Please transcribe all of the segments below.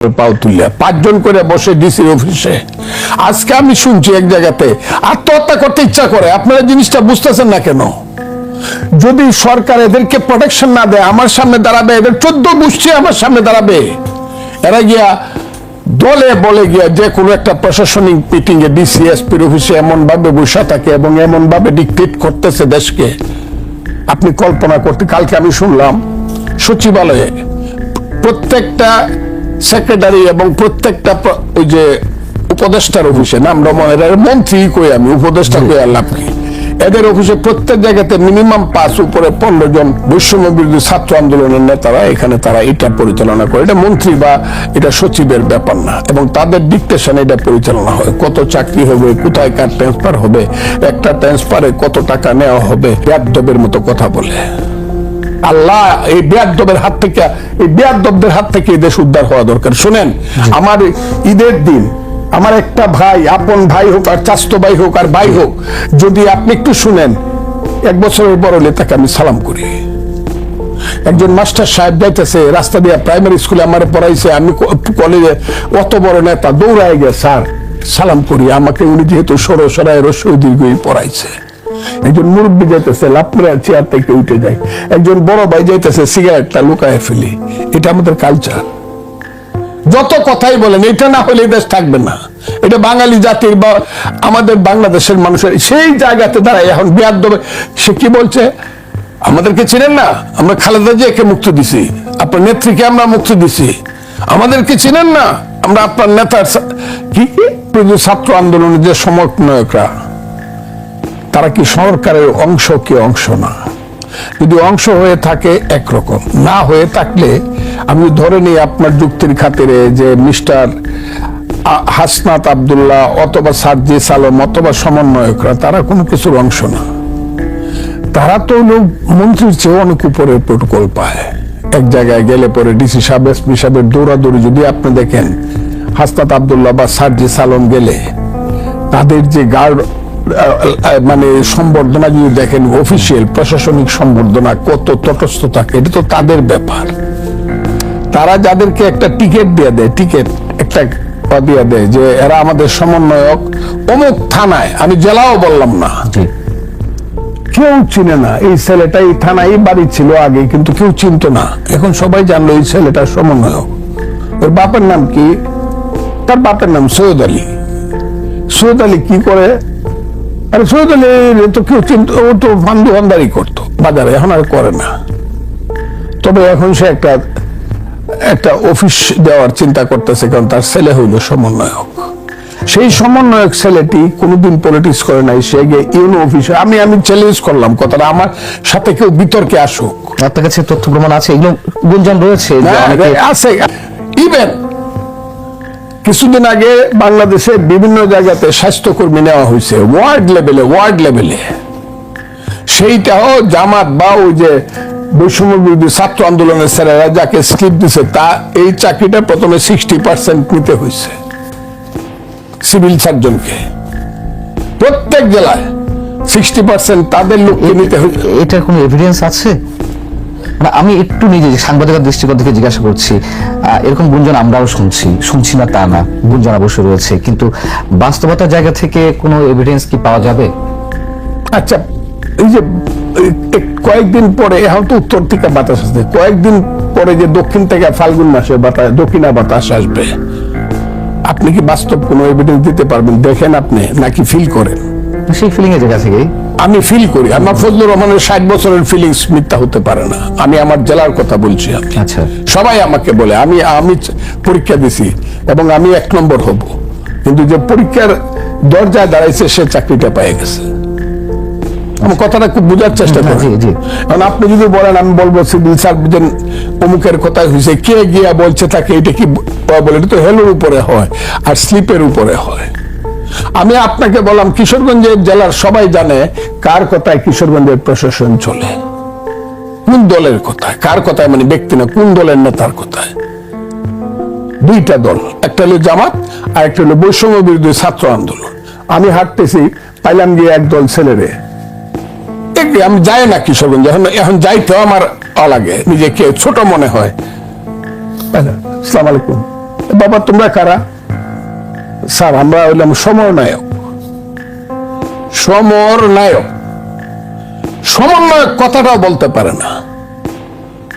পাও তুলিয়া। পাঁচজন করে বসে ডিসির অফিসে। আজকে আমি শুনছি এক জায়গাতে, আত্মহত্যা করতে ইচ্ছা করে, আপনারা জিনিসটা বুঝতেছেন না কেন? যদি সরকার এদেরকে প্রোটেকশন না দেয়, আমার সামনে দাঁড়াবে, এদের চোদ্দ গোষ্ঠী আমার সামনে দাঁড়াবে। এরা গিয়া দলে বলে গিয়া যে কোনো একটা প্রশাসনিক মিটিং এ ডিসিএসপির অফিসে এমন ভাবে বসে থাকে এবং এমন ভাবে ডিকটেট করতেছে দেশকে। আপনি কল্পনা করতে, কালকে আমি শুনলাম, সচিবালয়ে প্রত্যেকটা সেক্রেটারি এবং প্রত্যেকটা ওই যে উপদেষ্টার অফিসে নাম রমনের মন্ত্রী কই আমি উপদেষ্টা কই আর লাভ কি? এদের অফিসে প্রত্যেক জায়গাতে মিনিমাম পাঁচ উপরে পনেরো জন বৈষম্য বিরোধী ছাত্র আন্দোলনের নেতারা এখানে তারা এটা পরিচালনা করে। এটা মন্ত্রী বা এটা সচিবের ব্যাপার না এবং তাদের ডিকটেশনে এটা পরিচালনা হয়। কত চাকরি হবে কোথায় কার ট্রান্সফার হবে একটা ট্রান্সফারে কত টাকা নেওয়া হবে ল্যাপটপের মতো কথা বলে। আল্লাহ এই বেয়াদবের হাত থেকে এই বেয়াদবদের হাত থেকে দেশ উদ্ধার হওয়া দরকার। শুনেন আমার ঈদের দিন আমার একটা ভাই আপন ভাই হোক আর চাস্ত ভাই হোক আর ভাই হোক যদি আপনি একটু শুনেন এক বছরের বড় হলে তাকে আমি সালাম করি। একজন মাস্টার সাহেব যাইতেছে রাস্তা দিয়ে প্রাইমারি স্কুলে আমার পড়াইছে আমি কলেজে অত বড় নেতা দৌড়ায় গে স্যার সালাম করি আমাকে উনি যেহেতু সরো সরায় রসই দীর্ঘই পড়াইছে। একজন মুরব্বী যাইতেছে লাপড়ে চেয়ার থেকে উঠে যায়। একজন বড় ভাই যাইতেছে সিগারেটটা লুকায় ফেলি। এটা আমাদের কালচার যত কথাই বলেন, এটা না হলে দেশ থাকবে না। এটা বাঙালি জাতির বা আমাদের বাংলাদেশের মানুষের সেই জায়গাতে দাঁড়ায় এখন বিয়ার দেবে সে কি বলছে? আমাদেরকে চিনেন না? আমরা খালেদা জিয়াকে মুক্তি দিছি। আপনার নেত্রীকে আমরা মুক্তি দিছি। আমাদেরকে চিনেন না? আমরা আপনার নেতার কি? ছাত্র আন্দোলনের যে সমন্বয়করা তারা কি সরকারের অংশ, কি অংশ না? যদি অংশ হয়ে থাকে একরকম, না হয়ে থাকলে আমি ধরে নিই আপনার যুক্তির খাতিরে যে মিস্টার হাসনাত আবদুল্লাহ অথবা সাজ্জি সালম অথবা সমন্বয়করা, তারা কোনো কিছুর অংশ না। তারা তো হলো মন্ত্রীর চেয়ে অনেক উপরে প্রোটোকল পায়। এক জায়গায় গেলে পরে ডিসি সাহেব এসপি সাহেবের দৌড়াদৌড়ি, যদি আপনি দেখেন হাসনাত আবদুল্লাহ বা সার্জি সালম গেলে, তাদের যে গার্ড মানে সম্বর্ধনা যদি দেখেন অফিসিয়াল প্রশাসনিক সম্বর্ধনা কত তটস্থ থাকে এটা তো তাদের ব্যাপার। তারা যাদেরকে একটা টিকিট দিয়ে দেয় টিকিট একটা দিয়ে দেয় যে এরা আমাদের সমন্বয়ক অমুক থানায় আমি জেলাও বললাম না। কেউ চিনে না এই ছেলেটা এই থানায় বাড়ি ছিল আগে কিন্তু কেউ চিনতো না। এখন সবাই জানলো এই ছেলেটার সমন্বয়ক। ওর বাপের নাম কি? তার বাপের নাম সৈয়দ আলী। সৈয়দ আলী কি করে? আরে সৈয়দ তো কেউ চিনত ও তো ফান্দু হন্দারি করতো। বাজারে এখন আর করে না। তবে এখন সে একটা একটা অফিস দেওয়ার চিন্তা করতেছে কারণ তার ছেলে হইল সমন্বয়ক। সেই সমন্বয়ক ছেলেটি কোনোদিন পলিটিক্স করে নাই সে গিয়ে ইউনো অফিসে আমি আমি চ্যালেঞ্জ করলাম কথাটা আমার সাথে কেউ বিতর্কে আসুক। আপনার কাছে তথ্য প্রমাণ আছে এগুলো গুঞ্জন রয়েছে হ্যাঁ, আছে। ইভেন কিছুদিন আগে বাংলাদেশে বিভিন্ন জায়গাতে স্বাস্থ্যকর্মী নেওয়া হয়েছে ওয়ার্ড লেভেলে ওয়ার্ড লেভেলে। সেইটাও জামাত বা ওই যে বৈষম্য বিরোধী ছাত্র আন্দোলনের স্যারেরা যাকে স্লিপ দিছে তা এই চাকরিটা প্রথমে সিক্সটি পার্সেন্ট নিতে হয়েছে সিভিল সার্জনকে প্রত্যেক জেলায় সিক্সটি পার্সেন্ট তাদের লোককে নিতে হয়েছে। এটার কোনো এভিডেন্স আছে? আমি একটু নিজে সাংবাদিকের দৃষ্টিকোণ থেকে জিজ্ঞাসা করছি এরকম গুঞ্জন আমরাও শুনছি শুনছি না তা না, গুঞ্জন অবশ্যই রয়েছে, কিন্তু বাস্তবতার জায়গা থেকে কোনো এভিডেন্স কি পাওয়া যাবে? আচ্ছা এই যে কয়েকদিন পরে, এখন তো উত্তর থেকে বাতাস আসছে, কয়েকদিন পরে যে দক্ষিণ থেকে ফাল্গুন মাসে বাতাস, দক্ষিণা বাতাস আসবে, আপনি কি বাস্তব কোনো এভিডেন্স দিতে পারবেন, দেখেন আপনি, নাকি ফিল করেন? সেই ফিলিং এর জায়গা আমি ফিল করি। আমার ফজলুর রহমানের ষাট বছরের ফিলিংস মিথ্যা হতে পারে না। আমি আমার জেলার কথা বলছি আচ্ছা। সবাই আমাকে বলে আমি আমি পরীক্ষা দিছি এবং আমি এক নম্বর হব। কিন্তু যে পরীক্ষার দরজায় দাঁড়াইছে সে চাকরিটা পেয়ে গেছে। আমার কথাটা খুব বোঝার চেষ্টা জি, করি জি। কারণ আপনি যদি বলেন আমি বলব সিভিল সার্জন অমুকের কথা হয়েছে কে গিয়া বলছে তাকে এটা কি বলে? এটা তো হেলোর উপরে হয় আর স্লিপের উপরে হয়। আমি আপনাকে বললাম, কিশোরগঞ্জের জেলার সবাই জানে কার কথায় কিশোরগঞ্জের প্রশাসন চলে। কোন দলের কথায়? কার কথায় মানে ব্যক্তি না, কোন দলের নেতার কথায়? দুইটা দল, একটা হলো জামাত, আর একটা হলো বৈষম্য বিরোধী ছাত্র আন্দোলন। আমি হাঁটতেছি, পাইলাম গিয়ে এক দল ছেলেরে। আমি যাই না কিশোরগঞ্জ, এখন এখন যাইতেও আমার অলাগে, নিজেকে ছোট মনে হয়, সালাম আলাইকুম। বাবা, তোমরা কারা? স্যার, আমরা হইলাম সমর নায়ক সমর নায়ক সমন্বয়ক কথাটাও বলতে পারে না।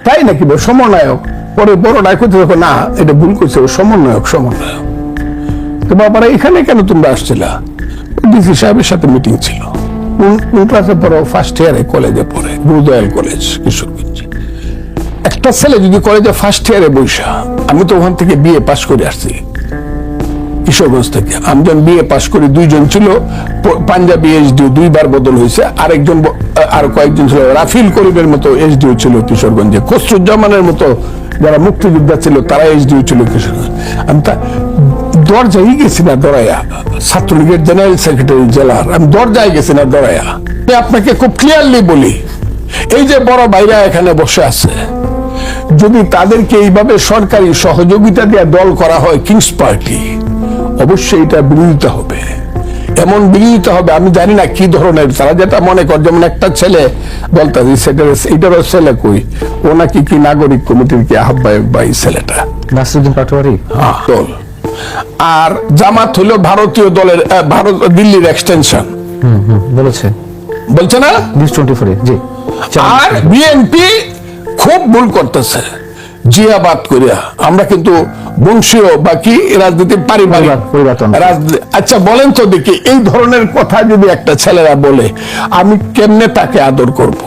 তাই নাকি বল? সমন্বয়ক। পরে বড় নায়ক দেখো, না, এটা ভুল করছে ও, সমন্বয়ক সমন্বয়ক। তো বাবারা, এখানে কেন তোমরা আসছিলা? ডিসি সাহেবের সাথে মিটিং ছিল। কোন ক্লাসে ফার্স্ট ইয়ারে কলেজে পড়ে, গুরুদয়াল কলেজ, কিশোরগঞ্জ। একটা ছেলে যদি কলেজে ফার্স্ট ইয়ারে বৈশা আমি তো ওখান থেকে বিএ পাশ করে আসছি। কিশোরগঞ্জ থেকে। আমি যখন বিএ পাশ করি দুইজন ছিল পাঞ্জাবি এসডিও, দুইবার বদল হয়েছে। আরেকজন আর কয়েকজন ছিল, রাফিল করিমের মতো এসডিও ছিল কিশোরগঞ্জে। খসরুজ্জামানের মতো যারা মুক্তিযোদ্ধা ছিল, তারা এসডিও ছিল কিশোরগঞ্জ। আমি তা দরজায় গেছি না দরাইয়া ছাত্রলীগের জেনারেল সেক্রেটারি জেলার আমি দরজায় গেছি না দরাইয়া আমি আপনাকে খুব ক্লিয়ারলি বলি, এই যে বড় ভাইরা এখানে বসে আছে, যদি তাদেরকে এইভাবে সরকারি সহযোগিতা দিয়ে দল করা হয় কিংস পার্টি অবশ্যই এটা বিরোধিতা হবে। এমন বিরোধিতা হবে আমি জানি না কি ধরনের। তারা যেটা মনে কর যেমন একটা ছেলে বলতে সেটা এইটারও ছেলে কই? ও নাকি কি নাগরিক কমিটির কি আহ্বায়ক বা এই ছেলেটা? নাসিরুদ্দিন পাটোয়ারি? হ্যাঁ, দল। আর জামাত হলো ভারতীয় দলের ভারত দিল্লির এক্সটেনশন হুম হুম বলেছে। বলছে না? নিউজ টোয়েন্টি ফোরে জি। আর বিএনপি খুব ভুল করতেছে। জিয়াবাদ করিয়া। আমরা কিন্তু বংশীয় বা কি রাজনীতি পারিবারিক আচ্ছা বলেন তো দেখি এই ধরনের কথা যদি একটা ছেলেরা বলে আমি কেমনে তাকে আদর করব।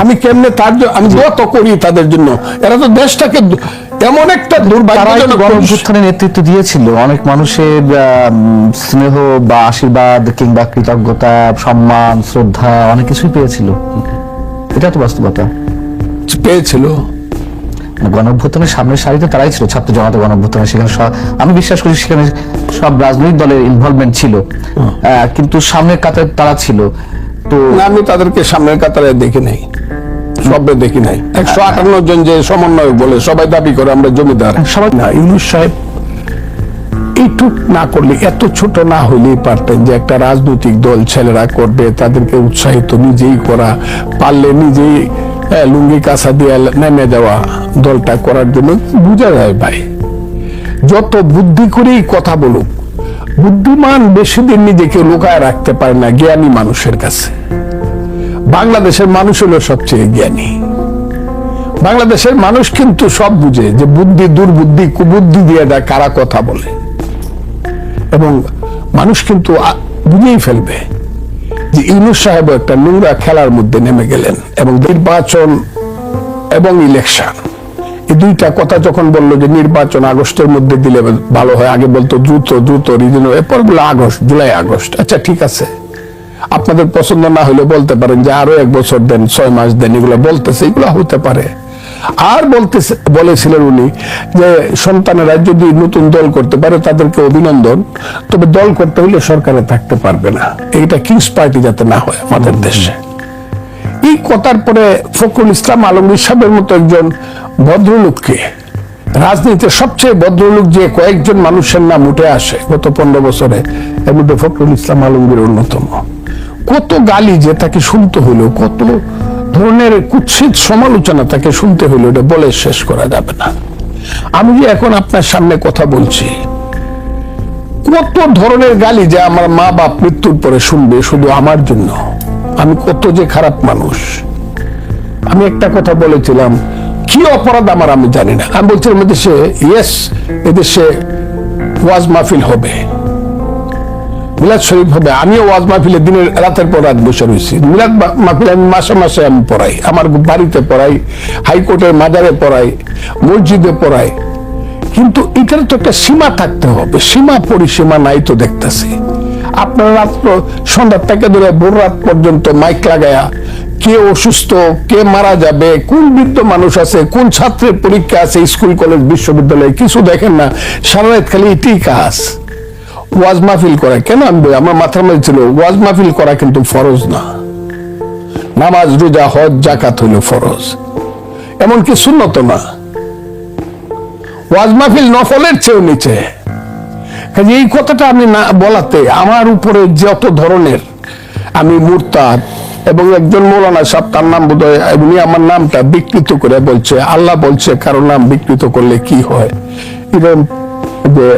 আমি কেমনে তার আমি দোয়া তো করি তাদের জন্য। এরা তো দেশটাকে এমন একটা দুর্ভাগ্যজনক নেতৃত্ব দিয়েছিল। অনেক মানুষের স্নেহ বা আশীর্বাদ কিংবা কৃতজ্ঞতা সম্মান শ্রদ্ধা অনেক কিছুই পেয়েছিল। এটা তো বাস্তবতা। পেয়েছিল। গণ অভ্যুত্থানের সামনের সারিতে তারাই ছিল ছাত্র জনতা গণ অভ্যুত্থানের সেখানে আমি বিশ্বাস করি সেখানে সব রাজনৈতিক দলের ইনভলভমেন্ট ছিল। কিন্তু সামনের কাতারে তারা ছিল। তো আমি তাদেরকে সামনের কাতারে দেখি নাই। সবে দেখি নাই। একশো আটান্ন জন যে সমন্বয়ক বলে সবাই দাবি করে আমরা জমিদার। সবাই না ইউনুস সাহেব এইটুক না করলে এত ছোট না হইলেই পারতেন যে একটা রাজনৈতিক দল ছেলেরা করবে তাদেরকে উৎসাহিত নিজেই করা পারলে নিজেই লুঙ্গি কাঁচা দিয়ে নেমে দেওয়া দলটা করার জন্য বোঝা যায় ভাই। যত বুদ্ধি করেই কথা বলুক, বুদ্ধিমান বেশি দিন নিজেকে লুকায় রাখতে পারে না জ্ঞানী মানুষের কাছে। বাংলাদেশের মানুষ হলো সবচেয়ে জ্ঞানী। বাংলাদেশের মানুষ কিন্তু সব বুঝে যে বুদ্ধি, দুর্বুদ্ধি, কুবুদ্ধি দিয়ে দেয় কারা কথা বলে। এবং মানুষ কিন্তু বুঝেই ফেলবে। যে ইউনুস সাহেব একটা নোংরা খেলার মধ্যে নেমে গেলেন এবং নির্বাচন এবং ইলেকশন এই দুইটা কথা যখন বলল যে নির্বাচন আগস্টের মধ্যে দিলে ভালো হয়, আগে বলতো দ্রুত দ্রুত রিজন এরপর বলল আগস্ট, জুলাই, আগস্ট। আচ্ছা ঠিক আছে। আপনাদের পছন্দ না হলে বলতে পারেন যে আরও এক বছর দেন, ছয় মাস দেন, এগুলো বলতেছে, এগুলো হতে পারে। আর বলতে বলেছিলেন উনি যে সন্তানেরা যদি নতুন দল করতে পারে তাদেরকে অভিনন্দন, তবে দল করতে হলে সরকারে থাকতে পারবে না। এইটা কিংস পার্টি যাতে না হয় আমাদের দেশে। এই কথার পরে ফখরুল ইসলাম আলমগীর সাহেবের মতো একজন ভদ্রলোককে, রাজনীতির সবচেয়ে ভদ্রলোক যে কয়েকজন মানুষের নাম উঠে আসে গত পনেরো বছরে, এর মধ্যে ফখরুল ইসলাম আলমগীর অন্যতম। কত গালি যে তাকে শুনতে হলো, কত ধরনের কুৎসিত সমালোচনা তাকে শুনতে হলো, এটা বলে শেষ করা যাবে না। আমি যে এখন আপনার সামনে কথা বলছি, কত ধরনের গালি যে আমার মা বাপ মৃত্যুর পরে শুনবে শুধু আমার জন্য? আমি কত যে খারাপ মানুষ। আমি একটা কথা বলেছিলাম, কি অপরাধ আমার আমি জানি না। আমি বলছিলাম এদেশে ইয়েস এদেশে ওয়াজ মাহফিল হবে। মিলাদ শরীফ হবে। আমিও ওয়াজ মাহফিলে দিনের রাতের পর রাত বসে রয়েছি। মিলাদ মাহফিল আমি মাসে মাসে আমি পড়াই। আমার বাড়িতে পড়াই, হাইকোর্টের মাজারে পড়াই, মসজিদে পড়াই। কিন্তু এটার তো একটা সীমা থাকতে হবে। সীমা পরিসীমা নাই তো দেখতেছি। আপনার রাত্র সন্ধ্যার থেকে ধরে ভোর রাত পর্যন্ত মাইক লাগায়া কে অসুস্থ, কে মারা যাবে, কোন বৃদ্ধ মানুষ আছে, কোন ছাত্রের পরীক্ষা আছে, স্কুল, কলেজ, বিশ্ববিদ্যালয়ে কিছু দেখেন না। সারা রাত খালি এটাই কাজ। ওয়াজ মাহফিল করা। কেন আমি আমার মাথার মধ্যে ছিল, ওয়াজ মাহফিল করা কিন্তু ফরজ না। নামাজ, রোজা, হজ জাকাত হইল ফরজ। এমনকি সুন্নত না। ওয়াজ মাহফিল নফলের চেয়েও নিচে। কাজে এই কথাটা আমি না বলাতে আমার উপরে যত ধরনের আমি মুরতাদ এবং একজন মৌলানা সাহেব, তার নাম বোধ হয় উনি আমার নামটা বিকৃত করে বলছে, আল্লাহ বলছে, কারও নাম বিকৃত করলে কি হয়? এরকম যে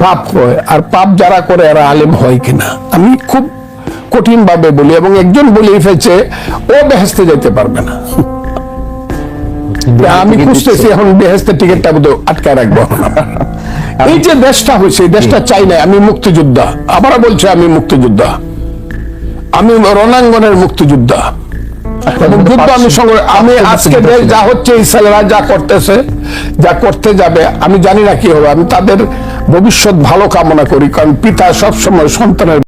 পাপ হয় আর পাপ যারা করে এরা আলেম হয় কিনা? আমি খুব কঠিন ভাবে বলি এবং একজন বলেই ফেলছে ও বেহেস্তে যেতে পারবে না। আমি খুঁজতেছি এখন বেহেস্তের টিকিটটা বোধহয় আটকায় রাখব এই যে দেশটা হয়েছে দেশটা চাই না আমি মুক্তিযোদ্ধা। আবার বলছে আমি মুক্তিযোদ্ধা। আমি রণাঙ্গনের মুক্তিযোদ্ধা। যুদ্ধ আমি আমি আজকে দেশ যা হচ্ছে ইসরায়েলরা যা করতেছে যা করতে যাবে, আমি জানি না কি হবে। আমি তাদের ভবিষ্যৎ ভালো কামনা করি, কারণ পিতা সবসময় সন্তানের